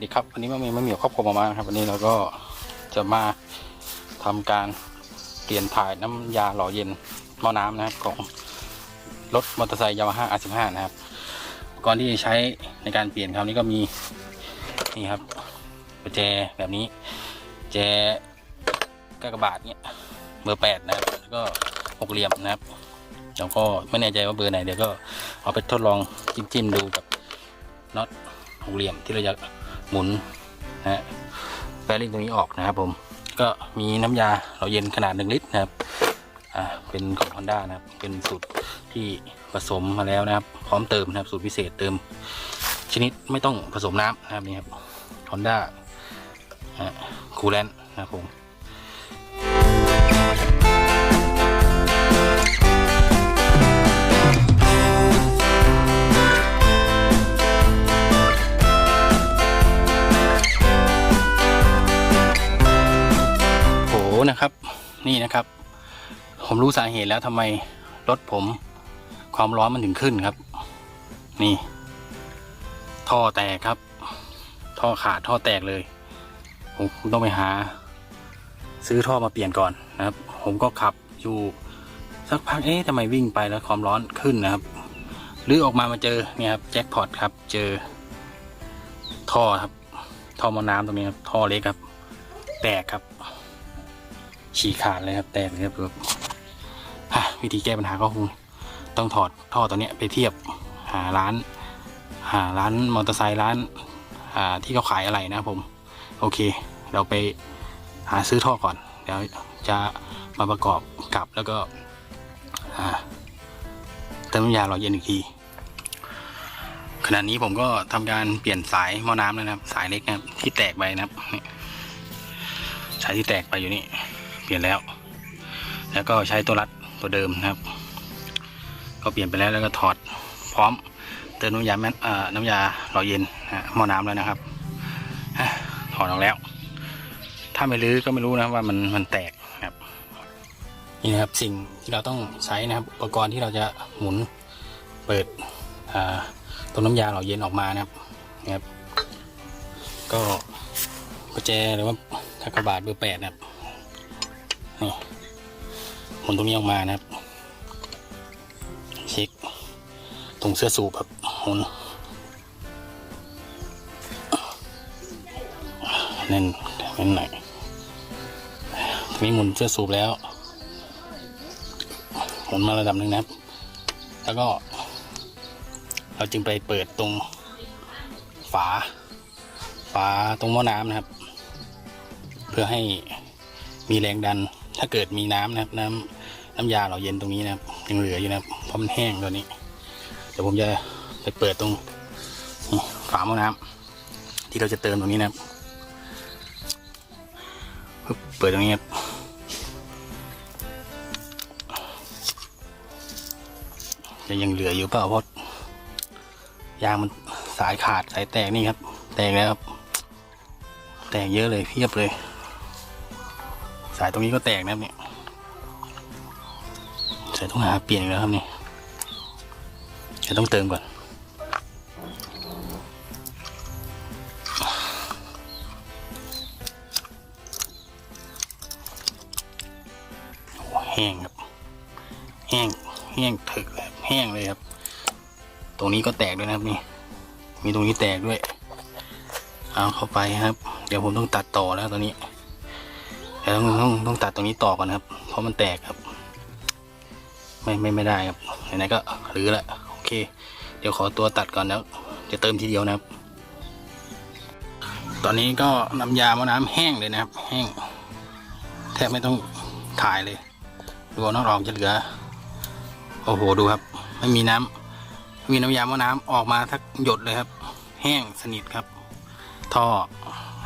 สดีครับวันนี้มามีมามีครอบครัวมามาครับ วันนี้เราก็จะมาทำการเปลี่ยนถ่ายน้ำยาหล่อเย็นหม้อน้ำนะครับ ของรถมอเตอร์ไซค์ยามาฮ่า R15 นะครับอุปก่อนที่จะใช้ในการเปลี่ยนคราวนี้ก็มีนี่ครับประแจแบบนี้แจกากบาทเนี่ยเบอร์แปดนะครับแล้วก็หกเหลี่ยมนะครับแล้วก็ไม่แน่ใจว่าเบอร์ไหนเดี๋ยวก็เอาไปทดลองจิ้มๆดูกับน็อตหกเหลี่ยมที่เราจะ หมุนนะฮะแบริ่งตรงนี้ออกนะครับผมก็มีน้ำยาเราเย็นขนาดหนึ่งลิตรนะครับอ่าเป็นของ Honda นะครับ เป็นสูตรที่ผสมมาแล้วนะครับ พร้อมเติมนะครับ สูตรพิเศษเติม ชนิดไม่ต้องผสมน้ำนะครับนี่ครับ Honda คูลแลนนะครับผม นี่นะครับ ผมรู้สาเหตุแล้วทำไมรถผมความร้อนมันถึงขึ้นครับ นี่ ท่อแตกครับ ท่อขาดท่อแตกเลย ผมต้องไปหา ซื้อท่อมาเปลี่ยนก่อนนะครับ ผมก็ขับอยู่สักพักเอ๊ะทำไมวิ่งไปแล้วความร้อนขึ้นนะครับหรือออกมามาเจอเนี่ยครับแจ็คพอตครับ เจอ ท่อครับ ท่อมอน้ำตรงนี้ครับ ท่อเล็กครับ แตกครับ ฉีกขาดเลยครับแตกเลยครับแบบอะวิธีแก้ปัญหาก็คงต้องถอดท่อตัวเนี้ยไปเทียบหาร้าน หาร้านมอเตอร์ไซค์ร้านที่เขาขายอะไรนะผม โอเค เราไปหาซื้อท่อก่อนเดี๋ยวจะมาประกอบกับแล้วก็เติมน้ำยาหล่อเย็นอีกทีขณะนี้ผมก็ทำการเปลี่ยนสายหม้อน้ำแล้วนะครับ สายเล็กนะครับที่แตกไปนะครับสายที่แตกไปอยู่นี่ ปลี่ยนแล้ว แล้วก็ใช้ตัวรัดตัวเดิมนะครับ ก็เปลี่ยนไปแล้วแล้วก็ถอดพร้อมเติมน้ำยาแม่น้ำยาหล่อเย็นฮะหม้อน้ำแล้วนะครับถอดออกแล้ว ถ้าไม่รื้อก็ไม่รู้นะว่ามันมันแตกนะครับนี่นะครับสิ่งที่เราต้องใช้นะครับ อุปกรณ์ที่เราจะหมุนเปิดตัวน้ำยาหล่อเย็นออกมานะครับนะครับ ก็ประแจหรือว่าทักกระบาดเบอร์แปดนะครับ นี่หมุนตรงนี้ออกมานะครับเช็คตรงเสื้อสูบแบบหมุนแน่นแน่นหน่อยทีนี้หมุนเสื้อสูบแล้วหมุนมาระดับหนึ่งนะครับ แล้วก็ เราจึงไปเปิดตรงฝา ฝาตรงหม้อน้ำนะครับ เพื่อให้มีแรงดัน ถ้าเกิดมีน้ำนะครับน้ำน้ำยาเราเย็นตรงนี้นะครับยังเหลืออยู่นะครับเพราะมันแห้งตัวนี้ เดี๋ยวผมจะไปเปิดตรงฝาหม้อน้ำที่เราจะเติมตรงนี้นะครับปึ๊บเปิดตรงนี้ครับจะยังเหลืออยู่เปล่าเพราะยางมันสายขาดสายแตกนี่ครับ แตกแล้วครับ แตกเยอะเลยเพียบเลย สายตรงนี้ก็แตกนะครับเนี่ยสายต้องหาเปลี่ยนแล้วครับนี่จะต้องเติมก่อนโอ้แห้งครับ แห้ง แห้งถึกแบบแห้งเลยครับ ตรงนี้ก็แตกด้วยนะครับนี่ มีตรงนี้แตกด้วย เอาเข้าไปครับ เดี๋ยวผมต้องตัดต่อแล้วตอนนี้ เดี๋ยวต้องต้องต้องตัดตรงนี้ต่อก่อนครับ เพราะมันแตกครับ ไม่ไม่ไม่ได้ครับไหนๆก็รื้อละโอเค เดี๋ยวขอตัวตัดก่อนแล้วจะเติมทีเดียวนะครับ ตอนนี้ก็น้ำยามะน้ำแห้งเลยนะครับ แห้ง แทบไม่ต้องถ่ายเลยดูเอาน้ำออกจะเหลือ โอ้โหดูครับ ไม่มีน้ำไม่มีน้ำยามะน้ำออกมาทักหยดเลยครับ แห้งสนิทครับ ท่อ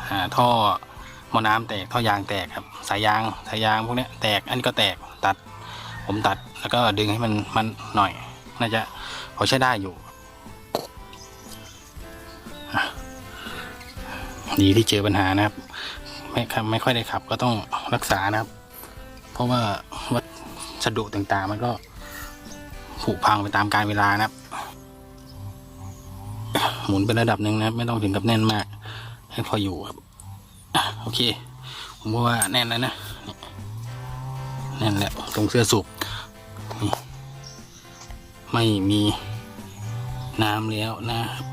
อ่าท่อ อน้ำแตกท่อยางแตกครับสายยางสายยางพวกนี้แตกอันนี้ก็แตกตัด ผมตัดแล้วก็ดึงให้มันมันหน่อย น่าจะพอใช้ได้อยู่ดีที่เจอปัญหานะครับ ไม่ครับไม่ค่อยได้ขับก็ต้องรักษานะครับ เพราะว่าวัสดุต่างๆ มันก็ผุพังไปตามกาลเวลานะครับ หมุนเป็นระดับหนึ่งนะครับ ไม่ต้องถึงกับแน่นมาก ให้พออยู่ครับ โอเค ผมว่าแน่นแล้วนะแน่นแล้วตรงเสื้อสูบไม่มีน้ำแล้วนะครับ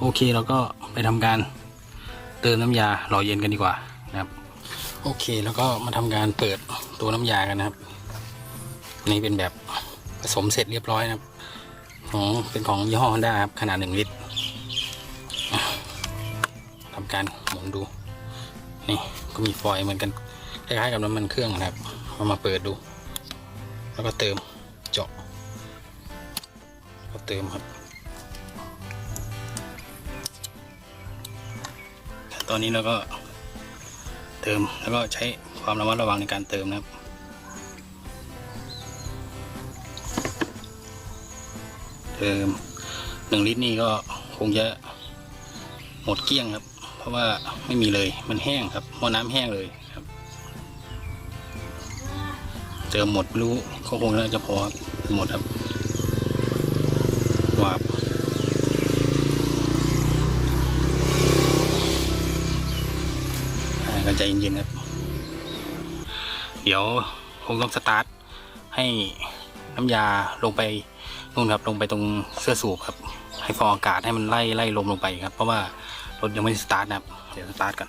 โอเคเราก็ไปทำการเติมน้ำยาหล่อเย็นกันดีกว่านะครับ โอเคแล้วก็มาทำการเปิดตัวน้ำยากันนะครับ นี่เป็นแบบผสมเสร็จเรียบร้อยนะครับของเป็นของยี่ห้อฮอนด้าครับขนาดหนึ่งลิตร การหมุนดู นี่ก็มีฟอยล์เหมือนกันคล้ายๆกับน้ำมันเครื่องนะครับเอามาเปิดดู แล้วก็เติมเจาะก็เติมครับตอนนี้เราก็เติมแล้วก็ใช้ความระมัดระวังในการเติมนะครับเติมหนึ่งลิตรนี่ก็คงจะหมดเกลี้ยงครับ เพราะว่าไม่มีเลยมันแห้งครับมอน้ำแห้งเลยครับเติมหมดไม่รู้ก็คงน่าจะพอหมดครับวาบอ่าก็ใจเย็นๆครับ เดี๋ยวคงต้องสตาร์ทให้น้ำยาลงไปนู่นครับลงไปตรงเสื้อสูบครับ ให้ฟองอากาศให้มันไล่ไล่ลมลงไปครับ เพราะว่า รถยังไม่สตาร์ทนะครับ เดี๋ยวสตาร์ทกัน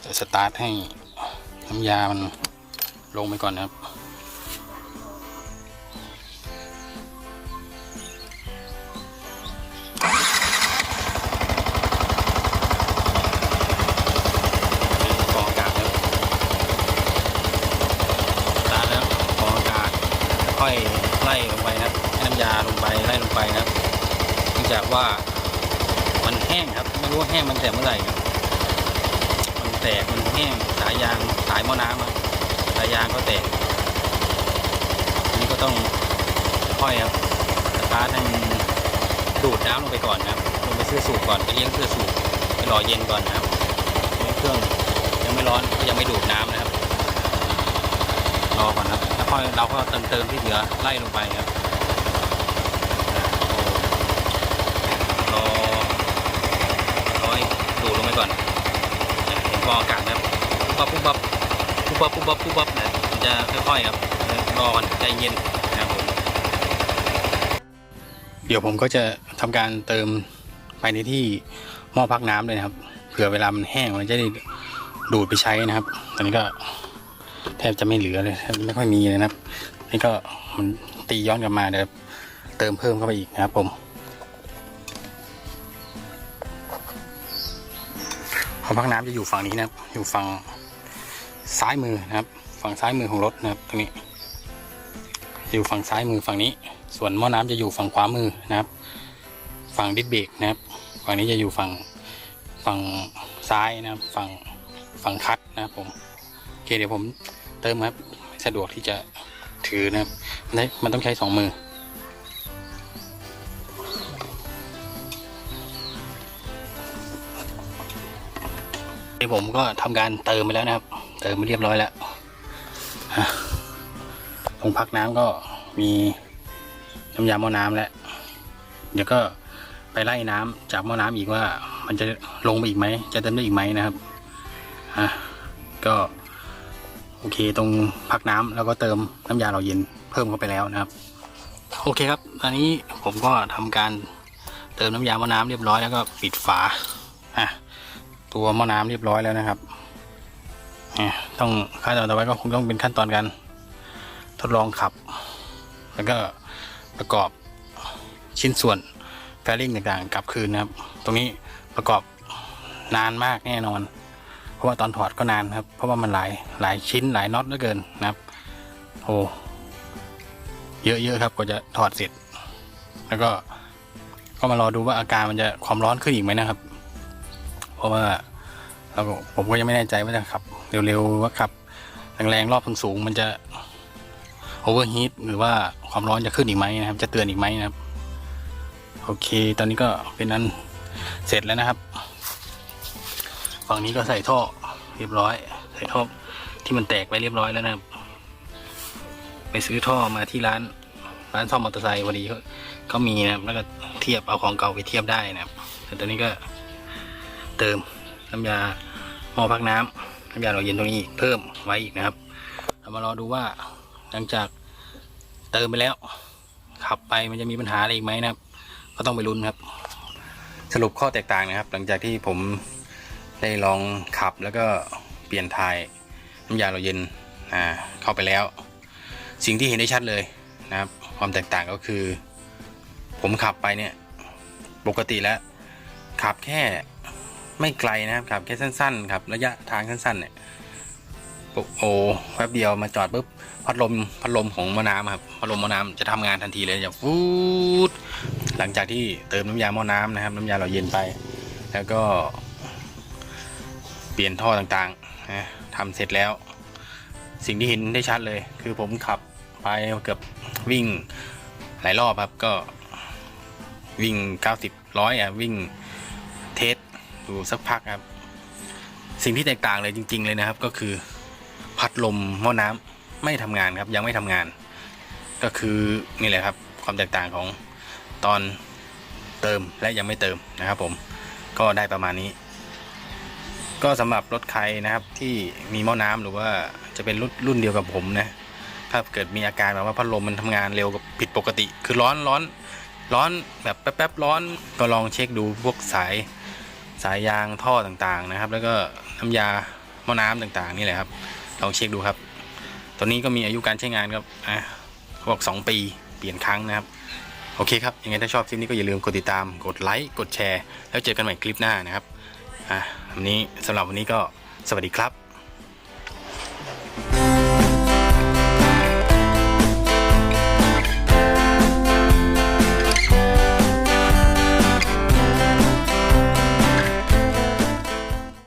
เดี๋ยวสตาร์ทให้น้ำยามันลงไปก่อนนะครับ ไปนะครับเนื่องจากว่ามันแห้งครับไม่รู้ว่าแห้งมันแต่เมื่อไหร่ครับมันแตกมันแห้งสายยางสายมอน้ำสายยางก็แตกอันนี้ก็ต้องค่อยครับสตาร์ทให้มันดูดน้ำลงไปก่อนนะครับลงไปเสื้อสูบก่อนไปเลี้ยงเสื้อสูบไปรอเย็นก่อนนะครับเครื่องยังไม่ร้อนก็ยังไม่ดูดน้ำนะครับรอก่อนครับแล้วค่อยเราก็เติมเติมที่เหลือไล่ลงไปครับรอรอให้ดูดลงไปก่อนเนี่ยเห็นฟองอากาศนะครับปุ๊บปั๊บปุ๊ บปั๊บปุ๊บปั๊บปุ๊บปั๊บปุ๊บปั๊บเนี่ยมันจะค่อยๆครับรอก่อนใจเย็นนะครับผมเดี๋ยวผมก็จะทำการเติมไปในที่หม้อพักน้ำเลยนะครับเผื่อเวลามันแห้งมันจะได้ดูดไปใช้นะครับ ตอนนี้ก็แทบจะไม่เหลือเลยไม่ค่อยมีเลยนะครับ นี่ก็มันตีย้อนกลับมาเดี๋ยวเติมเพิ่มเข้าไปอีกนะครับผมหอพักน้ำจะอยู่ฝั่งนี้นะครับ อยู่ฝั่ง ซ้ายมือนะครับ ฝั่งซ้ายมือของรถนะครับตรงนี้ อยู่ฝั่งซ้ายมือฝั่งนี้ ส่วนหม้อน้ำจะอยู่ฝั่งขวามือนะครับ ฝั่งดิสเบรกนะครับ ฝั่งนี้จะอยู่ฝั่งฝั่งซ้ายนะครับ ฝั่งฝั่งคัดนะครับผมโอเคเดี๋ยวผมเติมครับสะดวกที่จะถือนะครับมันได้มันต้องใช้สองมือผมก็ทำการเติมไปแล้วนะครับ เติมไปเรียบร้อยแล้วตรงพักน้ำก็มีน้ำยาหม้อน้ำแล้ว เดี๋ยวก็ไปไล่น้ำจากหม้อน้ำอีกว่า มันจะลงไปอีกไหม จะเติมได้อีกไหมนะครับอะก็โอเคตรงพักน้ำแล้วก็เติมน้ำยาเราเย็นเพิ่มเข้าไปแล้วนะครับ โอเคครับอันนี้ผมก็ทำการเติมน้ำยาหม้อน้ำเรียบร้อยแล้วก็ปิดฝาอะตัวหม้อน้ำเรียบร้อยแล้วนะครับ ต้องขั้นตอนต่อไปก็คงต้องเป็นขั้นตอนการทดลองขับ แล้วก็ประกอบชิ้นส่วนแฟริ่งต่างๆกลับคืนนะครับ ตรงนี้ประกอบนานมากแน่นอน เพราะว่าตอนถอดก็นานครับ เพราะว่ามันหลายหลายชิ้นหลายน็อตเหลือเกินนะครับโอ้เยอะๆครับกว่าจะถอดเสร็จ แล้วก็ก็มารอดูว่าอาการมันจะความร้อนขึ้นอีกไหมนะครับ เพราะว่า เราก็ผมก็ยังไม่แน่ใจว่าจะขับ เร็วๆว่าขับแรงๆรอบสูงๆมันจะโอเวอร์ฮีทหรือว่าความร้อนจะขึ้นอีกไหมนะครับ จะเตือนอีกไหมนะครับ โอเค ตอนนี้ก็เป็นนั้นเสร็จแล้วนะครับ ฝั่งนี้ก็ใส่ท่อเรียบร้อย ใส่ท่อที่มันแตกไปเรียบร้อยแล้วนะครับ ไปซื้อท่อมาที่ร้าน ร้านซ่อมมอเตอร์ไซค์พอดีเขาก็มีนะครับ แล้วก็เทียบเอาของเก่าไปเทียบได้นะครับแต่ตอนนี้ก็เติม น้ำยาหม้อพักน้ำน้ำยาหล่อเย็นตรงนี้เพิ่มไว้อีกนะครับเรามารอดูว่าหลังจากเติมไปแล้ว ขับไปมันจะมีปัญหาอะไรอีกไหมนะครับ ก็ต้องไปลุ้นครับ สรุปข้อแตกต่างนะครับ หลังจากที่ผมได้ลองขับแล้วก็เปลี่ยนทายน้ำยาหล่อเย็นอ่าเข้าไปแล้ว สิ่งที่เห็นได้ชัดเลยนะครับ ความแตกต่างก็คือ ผมขับไปเนี่ยปกติแล้วขับแค่ ไม่ไกลนะครับขับแค่สั้น ๆ ครับ ระยะทางสั้น ๆ เนี่ยโอ้โอ้แป๊บเดียวมาจอดปุ๊บพัดลมพัดลมของมอน้ำครับพัดลมมอน้ำจะทำงานทันทีเลยจะฟูดหลังจากที่เติมน้ำยามอน้ำนะครับ น้ำยาหล่อเย็นไป แล้วก็ เปลี่ยนท่อต่างๆนะทำเสร็จแล้ว สิ่งที่เห็นได้ชัดเลย คือผมขับไปเกือบวิ่งหลายรอบครับก็วิ่ง 90ร้อยอะวิ่ง ดูสักพักครับ สิ่งที่แตกต่างเลยจริง ๆ เลยนะครับ ก็คือพัดลมหม้อน้ำไม่ทำงานครับ ยังไม่ทำงาน ก็คือนี่แหละครับ ความแตกต่างของตอนเติมและยังไม่เติมนะครับ ผมก็ได้ประมาณนี้ ก็สำหรับรถใครนะครับที่มีหม้อน้ำหรือว่าจะเป็นรุ่นรุ่นเดียวกับผมนะถ้าเกิดมีอาการแบบว่าพัดลมมันทำงานเร็วกับผิดปกติ คือร้อนร้อนร้อนแบบแป๊บๆร้อนก็ลองเช็คดูพวกสาย สายยางท่อต่างๆนะครับ แล้วก็น้ำยาหม้อน้ำต่างๆนี่แหละครับลองเช็คดูครับ ตัวนี้ก็มีอายุการใช้งานครับอะบอก 2 ปีเปลี่ยนครั้งนะครับ โอเคครับ ยังไงถ้าชอบคลิปนี้ก็อย่าลืมกดติดตามกดไลค์กดแชร์ แล้วเจอกันใหม่คลิปหน้านะครับอะวันนี้สำหรับวันนี้ก็สวัสดีครับ